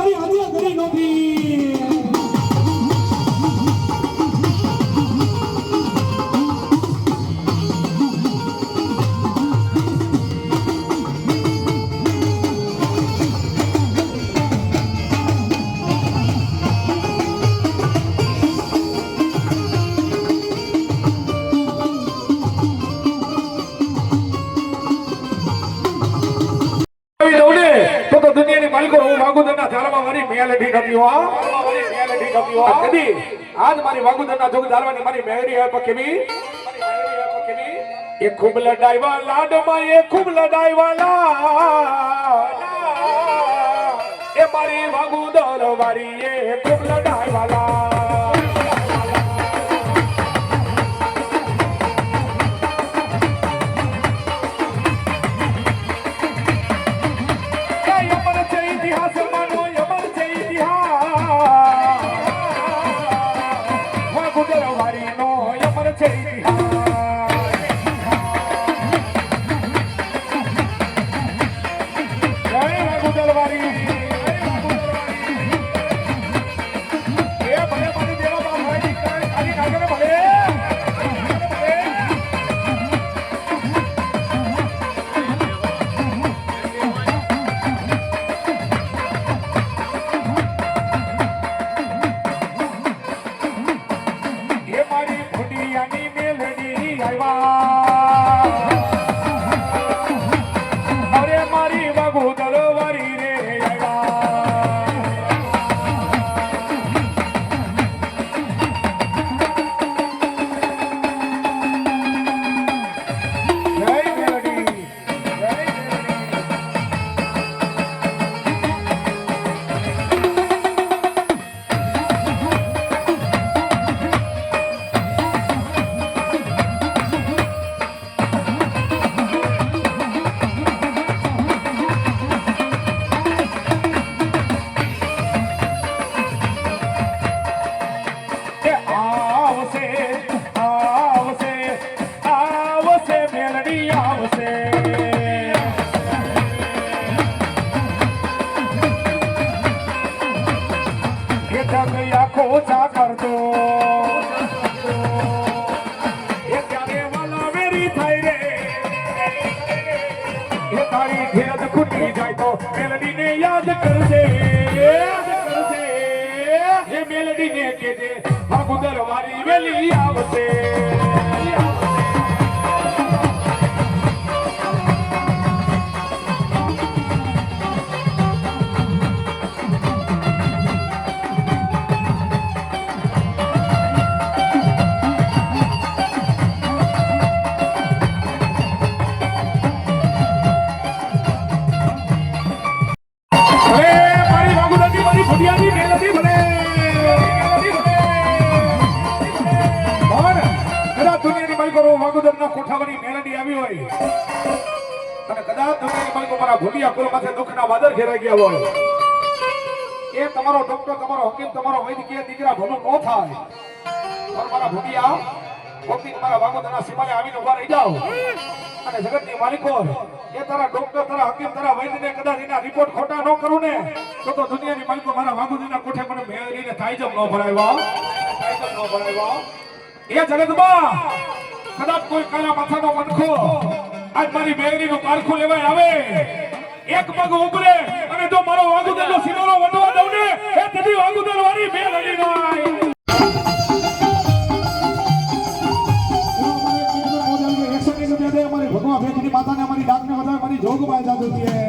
મારી હાજરી કરી નોખી મેલડી નથી હો મેલડી નથી હો કદી આજ મારી વાગુદરના જોગ ઝાડવાની મારી મેલડી હે પણ કેવી મારી મેલડી હોય પણ કેવી? એ ખૂબ લડાઈવા લાડમાં, એ ખૂબ લડાઈવા લાડ. એ મારી વાગુદર વારી એ ખૂબ મેલડી આવશે. એ જગ આખો ચા કરતો એ ત્યારે વાલા વેરી થાય રે. એ તારી ધીરજ ખૂટી જાય તો મેલડીને યાદ કરજે. યાદ કરજે એ મેલડીને વેલી આવશે. વાગુદરના કોઠાવાની મેલડી આવી હોય, અને કદાચ દુનિયાની બાળકો મારા ભુડિયા કુલ માથે દુઃખના વાદળ ઘેરાઈ ગયા હોય. એ તમારો ડોક્ટર તમારો હકીમ તમારો વૈદ્યકીય દીકરા ભલું ન થાય. પણ મારા ભૂલિયા ભૌતિક મારા વાગોદરના સીમાને આવીને ઊભા રહી જાઓ. અને જગતની માલિકો એ તારા ડોક્ટર તારા હકીમ તારા વૈદ્યને કદાચ એના રિપોર્ટ ખોટા ન કરું ને, તો તો દુનિયાની માલિકો મારા વાગોદરના કોઠે મને મેળવીને તાઈજમ ન ભરાવ્યા તાઈજમ ન ભરાવ્યા એ જગતમાં કદાચ કોઈ કાલા માથાનો મનખો આજ મારી મેળવીનું પારખું લેવાય આવે. એક પગ ઉભરે અને જો મારો વાગુદરનો સિનોરો વટવા દઉં ને એ તેથી વાગુદર વાળી બે નાય અમારી ભગવાન ભેખની માતાને, અમારી ડાકને વધારે મારી જોગ બાય જાદુ છે